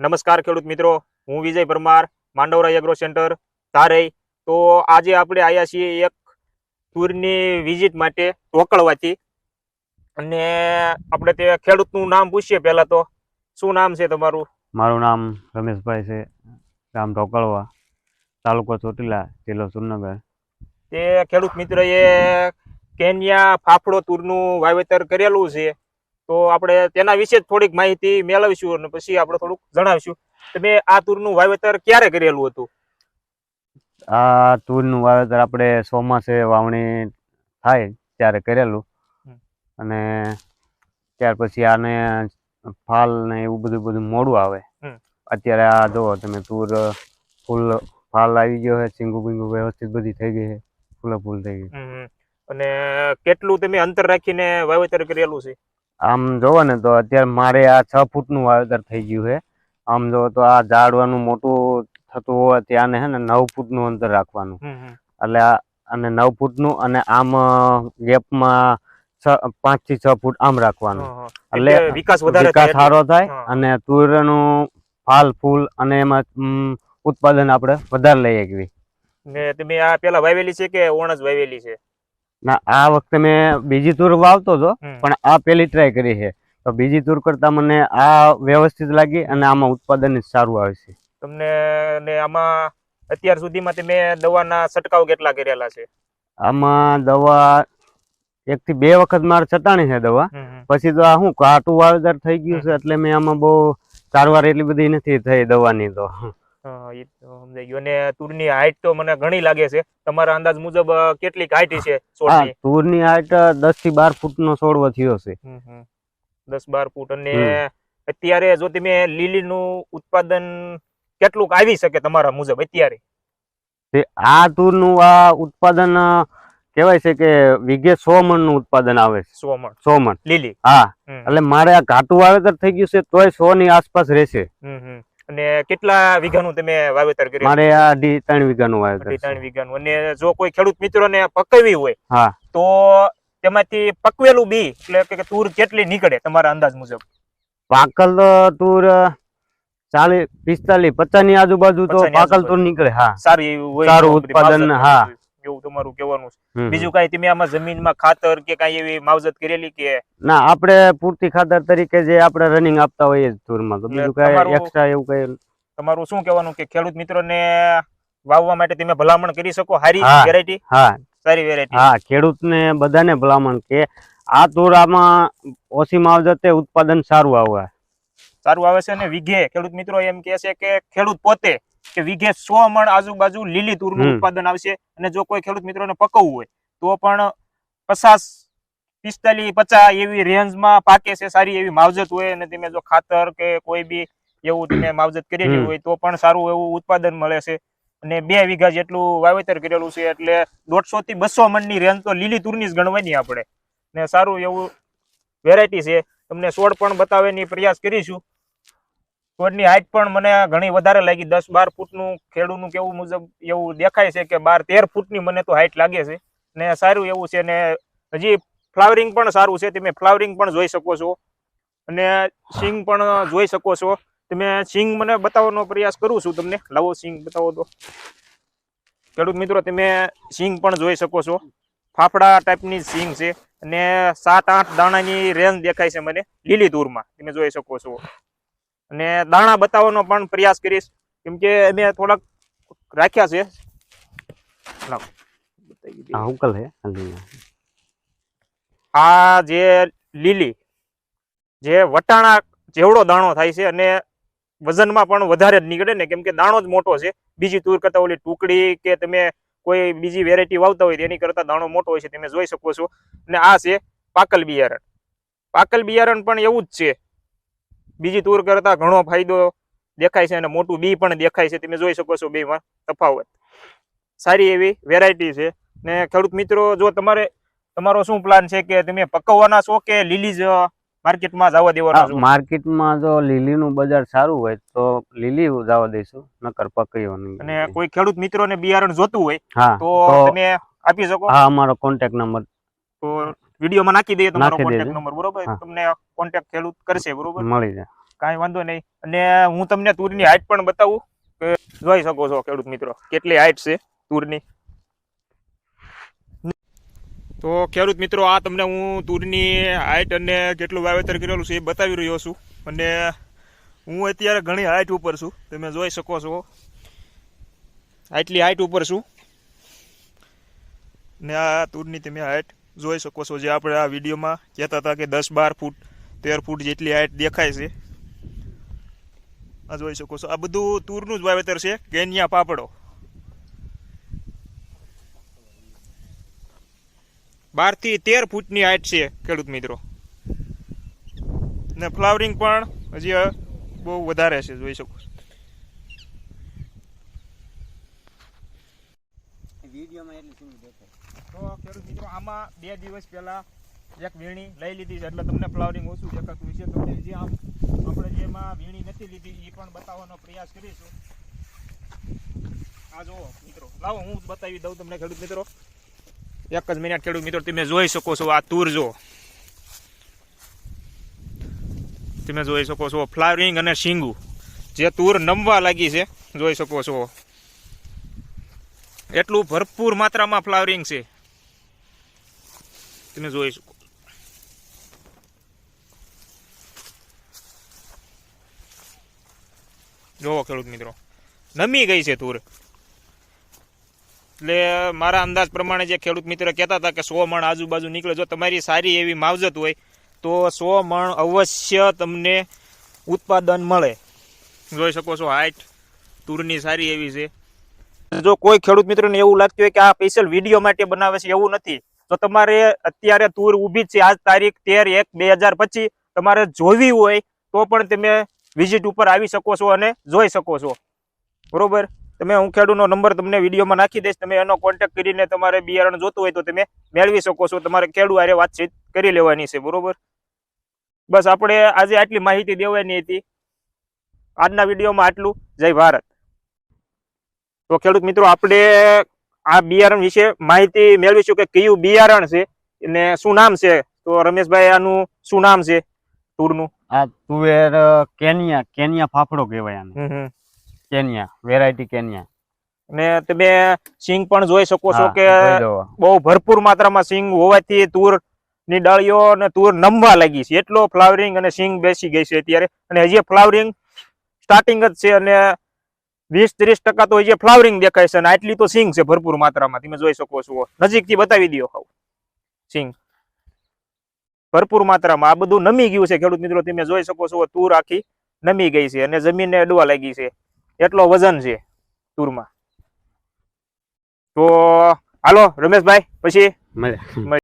નમસ્કાર ખેડૂત મિત્રો હું વિજય પરમાર માંડવરા એગ્રો સેન્ટર ધારઈ. તો આજે આપણે આવ્યા છીએ એક ટૂરની વિઝિટ માટે ટોકળવાથી. અને આપણે તે ખેડૂતનું નામ પૂછીએ પહેલા તો. શું નામ છે તમારું? મારું નામ રમેશભાઈ છે ગામ ઢોકળવા તાલુકો ચોટીલા જિલ્લો સુરનગર તે ખેડૂત મિત્રએ કેન્યા ફાફડો તુરનું વાવેતર કરેલું છે. તો આપણે તેના વિશે થોડીક માહિતી મેળવીશું અને પછી આપણે થોડુંક જણાવીશું. તમે આ તુરનું વાવેતર ક્યારે કરેલું હતું? આ તુરનું વાવેતર આપણે ચોમાસે વાવણી થાય ત્યારે કરેલું. અને ત્યાર પછી આને ફાલ ને એવું બધું બધું મોડું આવે. અત્યારે આ જો તમે તુર ફૂલ ફાલ આવી ગયો છે ચીંગુ બીંગુ વ્યવસ્થિત બધી થઈ ગઈ છે ફૂલ ફૂલ થઈ ગઈ. અને કેટલું તમે અંતર રાખીને વાવેતર કરેલું છે? આમ જોવો ને તો અત્યારે મારે આ છ ફૂટનું વાવેતર થઈ ગયું છે. આમ જો તો આ ઝાડવાનું મોટું થતું હોય ત્યાં હે ને નવ ફૂટનું અંતર રાખવાનું. એટલે અને નવ ફૂટનું અને આમ ગેપમાં છ પાંચથી છ ફૂટ આમ રાખવાનું. એટલે વિકાસ વધારે વિકાસ સારો થાય અને તુરનું ફાલ ફૂલ અને એમાં ઉત્પાદન આપણે વધારે લઈ શકીએ. ને તમે આ પેલા વાવેલી છે કે ઓણ વાવેલી છે? ના આ વખતે મેં બીજી તુર વાવતો હતો પણ આ પેલી ટ્રાય કરી છે. તો બીજી તુર કરતા મને આ વ્યવસ્થિત લાગી અને આમાં ઉત્પાદન સારું આવે છે. તમને ને આમાં અત્યાર સુધીમાં તમે દવાના છંટકાવ કેટલા કરેલા છે? આમાં દવા એક થી બે વખત મારે છટાણી છે દવા. પછી તો આ શું કાટું વાવેતર થઈ ગયું છે એટલે મેં આમાં બહુ સારવાર એટલી બધી નથી થઈ દવાની તો. તો સમજાઈ ગયું. અને તુરની હાઈટ તો મને ઘણી લાગે છે. તમારા અંદાજ મુજબ કેટલી હાઈટ છે છોડની તુરની હાઈટ દસથી બાર ફૂટ નો છોડવો થયો છે. હમ, હમ. દસ બાર ફૂટ. અને અત્યારે જો તમે લીલીનું ઉત્પાદન કેટલુંક આવી શકે તમારા મુજબ અત્યારે? તે આ તૂરનું આ ઉત્પાદન કહેવાય છે કે વિગે સો મણનું ઉત્પાદન આવે છે. સો મણ. સો મણ. લીલી? હા. એટલે મારે આ ઘાટું વાવેતર થઈ ગયું છે તોય સો ની આસપાસ રહેશે. હમ, હમ. અને કેટલા વીઘાનું તમે વાવેતર કર્યું? મારે આ અઢી ત્રણ વીઘાનું વાવેતર અઢી ત્રણ વીઘાનું. અને જો કોઈ ખેડૂત મિત્રોને પકવવી હોય હા. તો તેમાંથી પકવેલું બી એટલે કે તુર કેટલી નીકળે તમારા અંદાજ મુજબ? પાકલ તૂર ચાલીસ પિસ્તાલીસ પચાસની આજુબાજુ તો 50 પાકલ. તુર નીકળે હા. સારું સારું ઉત્પાદન, હા. એવું તમારું કહેવાનું છે. બીજું કાંઈ તમે આમાં જમીનમાં ખાતર કે કાંઈ એવી માવજત કરેલી કે? ના આપણે પૂરતી ખાતર તરીકે જે આપણે રનિંગ આપતા હોઈએ ધૂરમાં. તો બીજું કઈ એક્સ્ટ્રા એવું કઈ તમારું શું કહેવાનું કે ખેડૂત મિત્રોને વાવવા માટે તમે ભલામણ કરી શકો? સારી વેરાયટી હા. સારી વેરાયટી હા ખેડૂતને બધાને ભલામણ કે આ તુર આમાં ઓછી માવજતે ઉત્પાદન સારું આવે. સારું આવે છે અને વિઘે. ખેડૂત મિત્રો એમ કહે છે કે ખેડૂત પોતે કે વીઘે સો મણ આજુબાજુ લીલી તુરનું. ઉત્પાદન આવશે. અને જો કોઈ ખેડૂત મિત્રોને પકવવું હોય તો પણ પચાસ પિસ્તાલીસ પચાસ એવી રેન્જમાં પાકે છે સારી એવી માવજત હોય. અને તમે જો ખાતર કે કોઈ બી એવું તમે માવજત કરેલી હોય તો પણ સારું એવું ઉત્પાદન મળે છે. અને બે વીઘા જેટલું વાવેતર કરેલું છે એટલે દોઢસો થી બસો મણની રેન્જ તો લીલી તુરની જ ગણવાની આપણે. ને સારું એવું વેરાયટી છે. તમને છોડ પણ બતાવવાની પ્રયાસ કરીશું. છોડની હાઈટ પણ મને ઘણી વધારે લાગી. દસ બાર ફૂટનું ખેડૂનું કેવું મુજબ એવું દેખાય છે કે બાર તેર ફૂટની મને તો હાઈટ લાગે છે. ને સારું એવું છે ને હજી ફ્લાવરિંગ પણ સારું છે. તમે ફ્લાવરિંગ પણ જોઈ શકો છો. અને સિંગ પણ જોઈ શકો છો. તમે સિંગ મને બતાવવાનો પ્રયાસ કરું છું તમને. લાવો સિંગ બતાવો તો. ખેડૂત મિત્રો, તમે સિંગ પણ જોઈ શકો છો. ફાફડા ટાઈપની સિંગ છે. અને સાત આઠ દાણાની રેન્જ દેખાય છે મને. લીલી દૂરમાં તમે જોઈ શકો છો. અને દાણા બતાવવાનો પણ પ્રયાસ કરીશ. કેમ કે મેં થોડાક રાખ્યા છે. આ જે. લીલી જે વટાણા જેવડો દાણો થાય છે અને વજનમાં પણ વધારે જ નીકળે ને કેમ કે દાણો જ મોટો છે. બીજી તુર કરતા ઓલી ટુકડી કે તમે કોઈ બીજી વેરાયટી વાવતા હોય તેની કરતા દાણો મોટો હોય છે તમે જોઈ શકો છો. અને આ છે પાકલ બિયારણ. પાકલ બિયારણ પણ એવું જ છે. બીજી તુર કરતા ઘણો ફાયદો દેખાય છે અને મોટું બી પણ દેખાય છે. તમે જોઈ શકો છો બેમાં તફાવત. સારી એવી વેરાયટી છે. ને ખેડૂત મિત્રો જો તમારે તમારો શું પ્લાન છે કે તમે પકવવાના છો કે લીલી જ માર્કેટમાં જવા દેવાના છો? માર્કેટમાં જો લીલીનું બજાર સારું હોય તો લીલી જવા દઈશું નકર પકવવાની. અને કોઈ ખેડૂત મિત્રોને બિયારણ જોતું હોય તો તો તમે આપી શકો? હા અમારો કોન્ટેક્ટ નંબર તો વિડીયોમાં નાખી દઈએ તમારો કોન્ટેક્ટ નંબર બરોબર? તમને કોન્ટેક્ટ ખેડૂત કરશે બરોબર? મળી જાય. કાંઈ વાંધો નહીં. અને હું તમને તુરની હાઈટ પણ બતાવું કે જોઈ શકો છો ખેડૂત મિત્રો કેટલી હાઈટ છે તુરની. તો ખેડૂત મિત્રો આ તમને હું તુરની હાઈટ અને કેટલું વાવેતર કરેલું છે એ બતાવી રહ્યો છું. અને હું અત્યારે ઘણી હાઈટ ઉપર છું. તમે જોઈ શકો છો. આટલી હાઈટ ઉપર છું. ને આ તુરની તમે હાઈટ જોઈ શકો છો જે આપણે આ વિડીયોમાં કહેતા હતા કે દસ બાર ફૂટ, તેર ફૂટ જેટલી હાઈટ દેખાય છે. આ જોઈ શકો છો. આ બધું તુરનું જ વાવેતર છે. કેન્યા પાપડો. બારથી તેર ફૂટની હાઈટ છે ખેડૂત મિત્રો. ને ફ્લાવરિંગ પણ હજી બહુ વધારે છે, જોઈ શકો છો. તો ખેડૂત મિત્રો, આમાં બે દિવસ પહેલા એક વીણી લઈ લીધી છે. એટલે તમને ફ્લાવરિંગ ઓછું દેખાતું છે તમને જે આમ આપણે જેમાં વીણી નથી લીધી એ પણ બતાવવાનો પ્રયાસ કરીશું. આ જુઓ મિત્રો. લાવો, હું બતાવી દઉં તમને ખેડૂત મિત્રો. એક જ મિનિટ ખેડૂત મિત્રો, તમે જોઈ શકો છો આ તુર જો તમે જોઈ શકો છો ફ્લાવરિંગ અને શીંગું. જે તુર નમવા લાગી છે, જોઈ શકો છો. એટલું ભરપૂર માત્રામાં ફ્લાવરિંગ છે. તમે જોઈ શકો. જોવો ખેડૂત મિત્રો. નમી ગઈ છે તૂર એટલે મારા અંદાજ પ્રમાણે જે ખેડૂત મિત્ર કહેતા હતા કે સો મણ આજુબાજુ નીકળે, જો તમારી સારી એવી માવજત હોય, તો સો મણ અવશ્ય તમને ઉત્પાદન મળે. જોઈ શકો છો, હાઈટ તુરની સારી એવી છે. જો કોઈ ખેડૂત મિત્રોને એવું લાગતું હોય કે આ સ્પેશિયલ વીડિયો માટે બનાવે છે, એવું નથી. તો તમારે અત્યારે તુર ઊભી છે. આજ તારીખ તેર એક બે તમારે જોવી હોય તો પણ તમે વિઝિટ ઉપર આવી શકો છો અને જોઈ શકો છો. બરોબર? તમે હું ખેડૂતનો નંબર તમને વિડીયોમાં નાખી દઈશ. તમે એનો કોન્ટેક્ટ કરીને તમારે બિયારણ જોતું હોય તો તમે મેળવી શકો છો. તમારે ખેડૂત આરે વાતચીત કરી લેવાની છે. બરોબર? બસ આપણે આજે આટલી માહિતી દેવાની હતી. આજના વિડીયોમાં આટલું. જય ભારત. તો ખેડૂત મિત્રો આપણે આ બિયારણ વિશે માહિતી મેળવીશું કે કયું બિયારણ છે અને શું નામ છે? તો રમેશભાઈ આનું શું નામ છે તુરનું આ તુવેર કેનિયા કેનિયા ફાફડો કહેવાય આને. Kenya variety Kenya. અને તમે સિંગ પણ જોઈ શકો છો કે બહુ ભરપૂર માત્રામાં સિંગ હોવાથી તુરની ડાળીઓ અને તુર નમવા લાગી છે. એટલો ફ્લાવરિંગ અને સિંગ બેસી ગઈ છે અત્યારે. અને હજી ફ્લાવરિંગ સ્ટાર્ટિંગ જ છે અને વીસ ત્રીસ ટકા તો જે ફ્લાવરિંગ દેખાય છે આટલી તો સિંગ છે ભરપૂર માત્રામાં. તમે જોઈ શકો છો. નજીકથી બતાવી દો ખાવ સિંગ. ભરપૂર માત્રામાં. આ બધું નમી ગયું છે ખેડૂત મિત્રો. તમે જોઈ શકો છો, તુર આખી નમી ગઈ છે અને જમીનને અડવા લાગી છે. એટલો વજન છે તુરમાં. તો હાલો, રમેશભાઈ, પછી